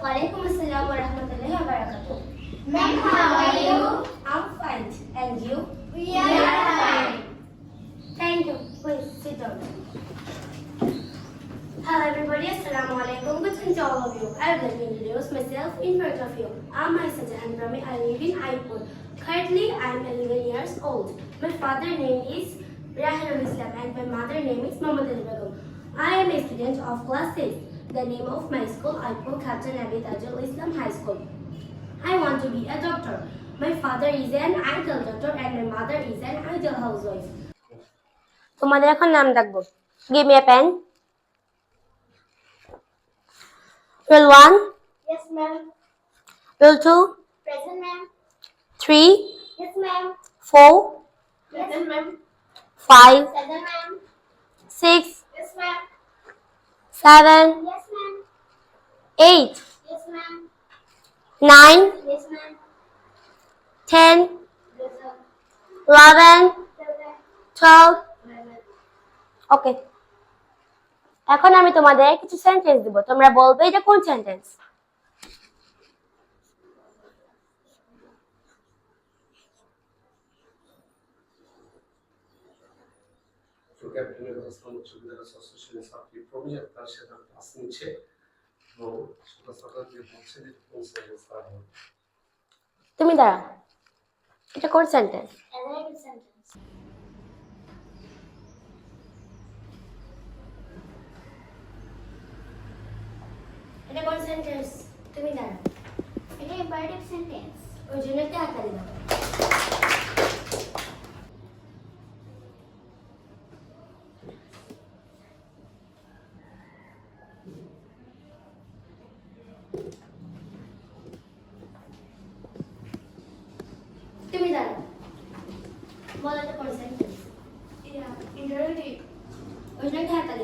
Walaikum assalam wa rahmatullahi wa barakatuh. Ma'am, how are you? I'm fine. And you? We are fine. Thank you. Please sit down. Hello everybody, Assalamu alaikum. Good evening to all of you. I would like to introduce myself in front of you. I'm Aisha Jahan Rami. I live in Aipur. Currently, I'm 11 years old. My father's name is Rahilul Islam and my mother's name is Muhammad Al Begum. I am a student of class 6. The name of my school, Aipur Captain Abid Ajul Islam High School. I want to be a doctor. My father is an ideal doctor and my mother is an ideal housewife. তোমাদের এখন নাম ডাকবো give me a pen role one Yes, ma'am. Role two Present, ma'am. Three Yes, ma'am. Four Present, ma'am. Five Present, ma'am. Six Yes, ma'am. Seven Yes, eight, yes, nine, yes, 10, yes, 11, 12. Okay এখন আমি তোমাদের কিছু sentence দিব। তোমরা বলবে এটা কোন sentence ক্যাপ্টেনের ভাষণ সুবিধার সশ্রী ছাত্রী প্রবীর তার সেটা পাস নিচ্ছে। তুমি দাঁড়া এটা কোন সেন্টেন্স এটা কোন সেন্টেন্স তুমি দাঁড়া very good sentence. ওই জন্য একটা হাতালি দাও। तुम्ही जाणा मला तर कोण सांगितलं इंद्रणी योजना घ्या आता